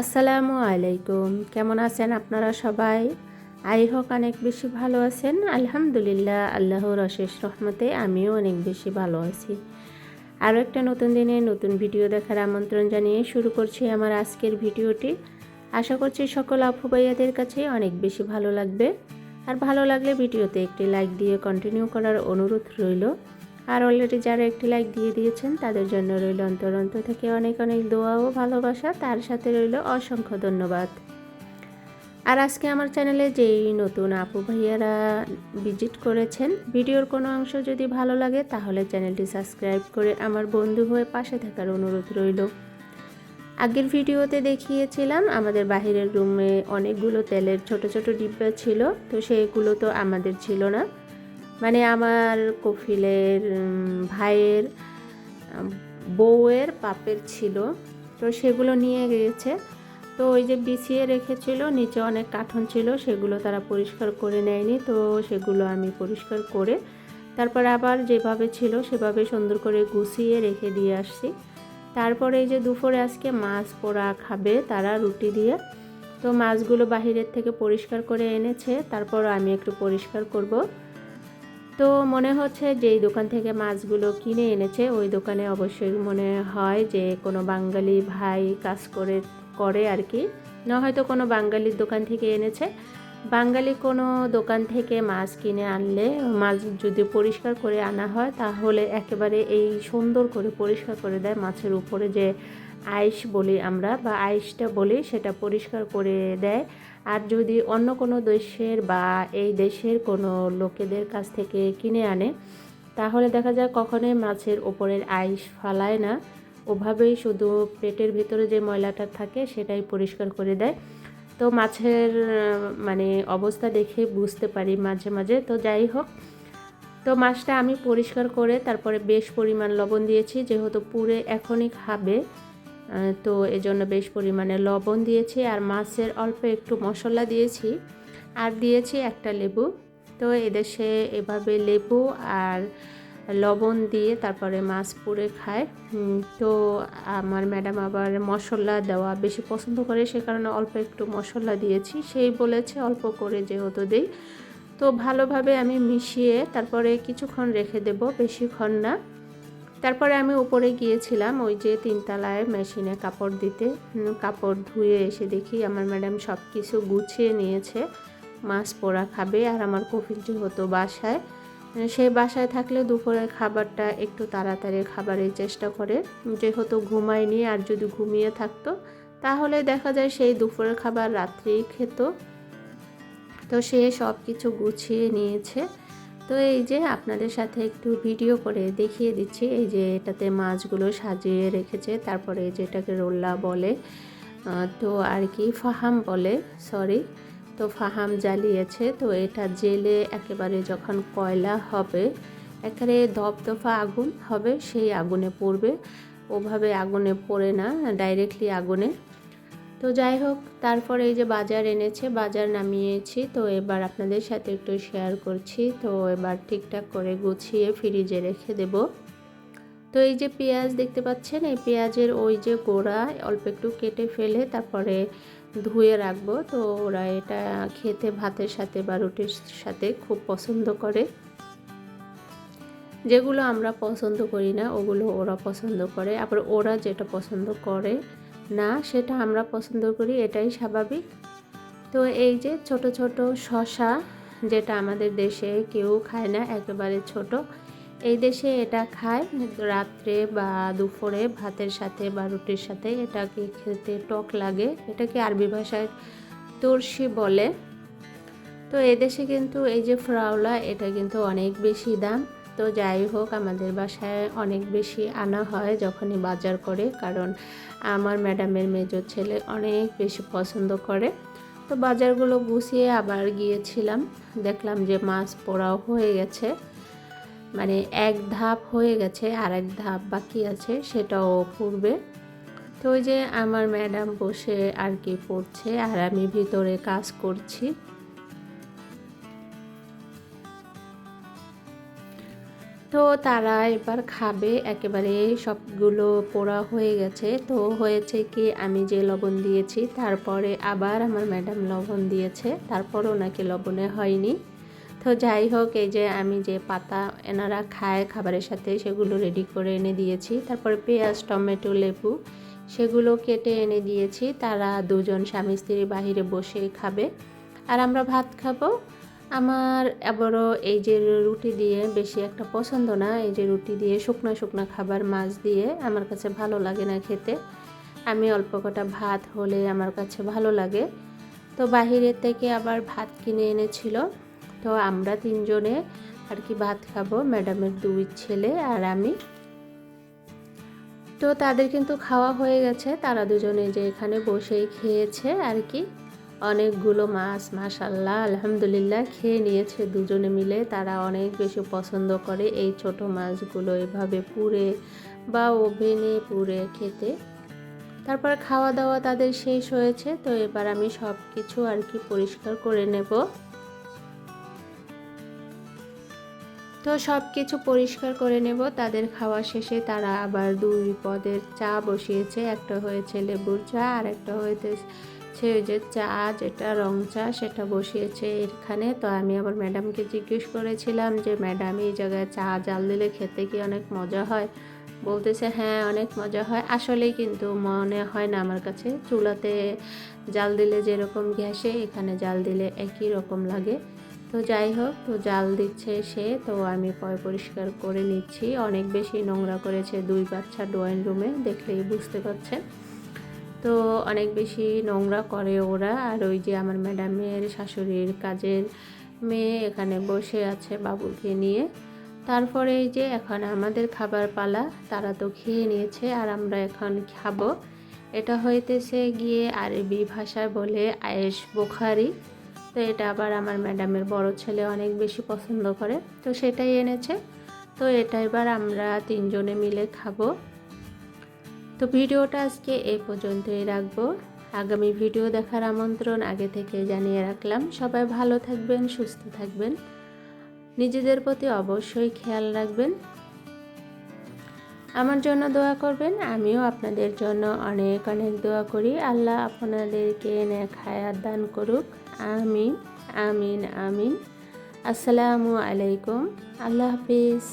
আসসালামু আলাইকুম। কেমন আছেন আপনারা সবাই? আই হোক অনেক বেশি ভালো আছেন। আলহামদুলিল্লাহ, আল্লাহর অশেষ রহমতে আমিও অনেক বেশি ভালো আছি। আরও একটা নতুন দিনে নতুন ভিডিও দেখার আমন্ত্রণ জানিয়ে শুরু করছি আমার আজকের ভিডিওটি। আশা করছি সকল আপু ভাইয়াদের কাছে অনেক বেশি ভালো লাগবে। আর ভালো লাগলে ভিডিওতে একটি লাইক দিয়ে কন্টিনিউ করার অনুরোধ রইল। আর অলরেডি যারা একটি লাইক দিয়ে দিয়েছেন, তাদের জন্য রইল অন্তর অন্তর থেকে অনেক অনেক দোয়া ও ভালোবাসা। তার সাথে রইল অসংখ্য ধন্যবাদ। আর আজকে আমার চ্যানেলে যেই নতুন আপু ভাইয়ারা ভিজিট করেছেন, ভিডিওর কোনো অংশ যদি ভালো লাগে, তাহলে চ্যানেলটি সাবস্ক্রাইব করে আমার বন্ধু হয়ে পাশে থাকার অনুরোধ রইল। আগের ভিডিওতে দেখিয়েছিলাম, আমাদের বাহিরের রুমে অনেকগুলো তেলের ছোট ছোট ডিব্বা ছিল, তো সেইগুলো তো আমাদের ছিল না। মানে আমার কফিলের ভাইয়ের বউয়ের পাপের ছিল। তো সেগুলো নিয়ে গিয়েছে। তো ওই যে বিছিয়ে রেখেছিল, নিচে অনেক কাঠন ছিল, সেগুলো তারা পরিষ্কার করে নেয়নি। তো সেগুলো আমি পরিষ্কার করে তারপর আবার যেভাবে ছিল সেভাবে সুন্দর করে গুছিয়ে রেখে দিয়ে আসছি। তারপরে এই যে দুপুরে আজকে মাছ পোড়া খাবে তারা রুটি দিয়ে। তো মাছগুলো বাহিরের থেকে পরিষ্কার করে এনেছে। তারপর আমি একটু পরিষ্কার করব। তো মনে হচ্ছে যেই দোকান থেকে মাছগুলো কিনে এনেছে। ওই দোকানে অবশ্যই মনে হয় যে কোনো বাঙালি ভাই কাজ করে করে আর কি। না হয়তো কোনো বাঙালির দোকান থেকে এনেছে। বাঙালি কোনো দোকান থেকে মাছ কিনে আনলে, মাছ যদি পরিষ্কার করে আনা হয়, তাহলে একেবারে এই সুন্দর করে পরিষ্কার করে দেয় মাছের উপরে যে আইস বলি আমরা, বা আইসটা বলি সেটা পরিষ্কার করে দেয়। আর যদি অন্য কোনো দেশের বা এই দেশের কোনো লোকেদের কাছ থেকে কিনে আনে, তাহলে দেখা যায় কখনোই মাছের ওপরের আইস ফালায় না। ওভাবেই শুধু পেটের ভিতরে যে ময়লাটা থাকে সেটাই পরিষ্কার করে দেয়। তো মাছের মানে অবস্থা দেখে বুঝতে পারি মাঝে মাঝে। তো যাই হোক, তো মাছটা আমি পরিষ্কার করে তারপরে বেশ পরিমাণ লবণ দিয়েছি, যেহেতু পুরে এখনই খাবে। তো এজন্য বেশ পরিমাণে লবণ দিয়েছি আর মাছের অল্প একটু মশলা দিয়েছি। আর দিয়েছি একটা লেবু। তো এদেশে এভাবে লেবু আর লবণ দিয়ে তারপরে মাছ পুড়ে খায়। তো আমার ম্যাডাম আবার মশলা দেওয়া বেশি পছন্দ করে, সে কারণে অল্প একটু মশলা দিয়েছি। সেই বলেছে অল্প করে যেহেতু দিই। তো ভালোভাবে আমি মিশিয়ে তারপরে কিছুক্ষণ রেখে দেব, বেশিক্ষণ না। তারপরে আমি উপরে গিয়েছিলাম, ওই যে তিনতলায় মেশিনে কাপড় দিতে। কাপড় ধুয়ে এসে দেখি আমার ম্যাডাম সব কিছু গুছিয়ে নিয়েছে। মাছ পোড়া খাবে আর আমার কফিলটি হতো বাসায়। সেই বাসায় থাকলে দুপুরের খাবারটা একটু তাড়াতাড়ি খাবারের চেষ্টা করে। যেহেতু ঘুমায়নি আর যদি ঘুমিয়ে থাকতো, তাহলে দেখা যায় সেই দুপুরের খাবার রাত্রেই খেত। তো সে সব কিছু গুছিয়ে নিয়েছে। তো এই যে আপনাদের সাথে একটু ভিডিও করে দেখিয়ে দিচ্ছি। এই যে এটাতে মাছগুলো সাজিয়ে রেখেছে, তারপরে যেটাকে রোল্লা বলে তো আর কি ফাহাম বলে, সরি। তো ফাহাম জ্বালিয়েছে, তো এটা জেলে একেবারে যখন কয়লা হবে, একেবারে দপদফা আগুন হবে, সেই আগুনে পড়বে। ওভাবে আগুনে পড়ে না ডাইরেক্টলি আগুনে। তো যাই হোক, তারপরে এই যে বাজার এনেছে, বাজার নামিয়েছি। তো এবার আপনাদের সাথে একটু শেয়ার করছি। তো এবার ঠিকঠাক করে গুছিয়ে ফ্রিজে রেখে দেব। তো এই যে পেঁয়াজ দেখতে পাচ্ছেন, এই পেঁয়াজের ওই যে গোড়া অল্প একটু কেটে ফেলে তারপরে ধুয়ে রাখব। তো ওরা এটা খেতে, ভাতের সাথে বা রুটির সাথে খুব পছন্দ করে। যেগুলো আমরা পছন্দ করি না, ওগুলো ওরা পছন্দ করে। আবার ওরা যেটা পছন্দ করে না, সেটা আমরা পছন্দ করি, এটাই স্বাভাবিক। তো এই যে ছোট ছোট শশা, যেটা আমাদের দেশে কেউ খায় না, একেবারে ছোট, এই দেশে এটা খায়। রাত্রে বা দুপুরে ভাতের সাথে বা রুটির সাথে এটাকে খেতে টক লাগে, এটাকে আরবি ভাষায় তুরসি বলে। তো এদেশে কিন্তু এই যে ফ্রাউলা, এটা কিন্তু অনেক বেশি দাম। তো যাই হোক, আমাদের বাসায় অনেক বেশি আনা হয় যখনই বাজার করে, কারণ আমার ম্যাডামের মেজর ছেলে অনেক বেশি পছন্দ করে। তো বাজারগুলো গুছিয়ে আবার গিয়েছিলাম, দেখলাম যে মাছ পোড়াও হয়ে গেছে। মানে এক ধাপ হয়ে গেছে আর এক ধাপ বাকি আছে, সেটাও পড়বে। তো ওই যে আমার ম্যাডাম বসে আর কি পড়ছে, আর আমি ভিতরে কাজ করছি। তো তারা এবার খাবে। একেবারে সবগুলো পোড়া হয়ে গেছে। তো হয়েছে কি, আমি যে লবণ দিয়েছি, তারপরে আবার আমার ম্যাডাম লবণ দিয়েছে। তারপরও নাকি লবণে হয়নি। তো যাই হোক, এই যে আমি যে পাতা এনারা খায় খাবারের সাথে, সেগুলো রেডি করে এনে দিয়েছি। তারপরে পেঁয়াজ, টমেটো, লেবু, সেগুলো কেটে এনে দিয়েছি। তারা দুজন স্বামী স্ত্রী বাহিরে বসে খাবে। আর আমরা ভাত খাব। আমার আবারও এই যে রুটি দিয়ে বেশি একটা পছন্দ না, এই যে রুটি দিয়ে শুকনো শুকনো খাবার মাছ দিয়ে আমার কাছে ভালো লাগে না খেতে। আমি অল্প কটা ভাত হলে আমার কাছে ভালো লাগে। তো বাহিরের থেকে আবার ভাত কিনে এনেছিল। তো আমরা তিনজনে আর কি ভাত খাব, ম্যাডামের দুই ছেলে আর আমি। তো তাদের কিন্তু খাওয়া হয়ে গেছে, তারা দুজনে যে এখানে বসেই খেয়েছে আর কি। অনেকগুলো মাছ মাশাল্লাহ আলহামদুলিল্লাহ, খেয়ে নিয়েছে দুজনে মিলে। তারা অনেক বেশি পছন্দ করে এই ছোট মাছগুলো এভাবে পুড়ে বা ওভেনে পুড়ে খেতে। তারপর খাওয়া দাওয়া তাদের শেষ হয়েছে, তো এবার আমি সব কিছু আর কি পরিষ্কার করে নেব। তো সব কিছু পরিষ্কার করে নেব, তাদের খাওয়া শেষে তারা আবার দুই পদের চা বসিয়েছে। একটা হয়েছে লেবুর চা, আর একটা হয়েছে ওই যে চা, যেটা রং চা, সেটা বসিয়েছে এখানে। তো আমি আবার ম্যাডামকে জিজ্ঞেস করেছিলাম যে, ম্যাডাম, এই জায়গায় চা, জাল দিলে খেতে কি অনেক মজা হয়? বলতেছে হ্যাঁ অনেক মজা হয়। আসলেই কিন্তু মনে হয় না আমার কাছে। চুলাতে জাল দিলে যেরকম গ্যাসে, এখানে জাল দিলে একই রকম লাগে। তো যাই হোক, তো জাল দিচ্ছে সে। তো আমি পয় পরিষ্কার করে নিচ্ছি। অনেক বেশি নোংরা করেছে দুই বাচ্চা ড্রয়িং রুমে, দেখলেই বুঝতে পারছেন। তো অনেক বেশি নোংরা করে ওরা। আর ওই যে আমার ম্যাডামের শাশুড়ির কাজের মেয়ে এখানে বসে আছে বাবুকে নিয়ে। তারপরে এই যে এখন আমাদের খাবার পালা, তারা তো খেয়ে নিয়েছে আর আমরা এখন খাব। এটা হইতেছে গিয়ে আরবি ভাষায় বলে আয়েশ বোখারি। তো এটা আবার আমার ম্যাডামের বড় ছেলে অনেক বেশি পছন্দ করে। তো সেটাই এনেছে। তো এটা এবার আমরা তিনজনে মিলে খাব। তো ভিডিওটা আজকে এই পর্যন্তই রাখব। আগামী ভিডিও দেখার আমন্ত্রণ আগে থেকে জানিয়ে রাখলাম। সবাই ভালো থাকবেন, সুস্থ থাকবেন। নিজেদের প্রতি অবশ্যই খেয়াল রাখবেন। আমার জন্য দোয়া করবেন, আমিও আপনাদের জন্য অনেক অনেক দোয়া করি। আল্লাহ আপনাদেরকে নেক হায়াত দান করুক। আমিন আমিন আমিন। আসসালামু আলাইকুম। আল্লাহ হাফিজ।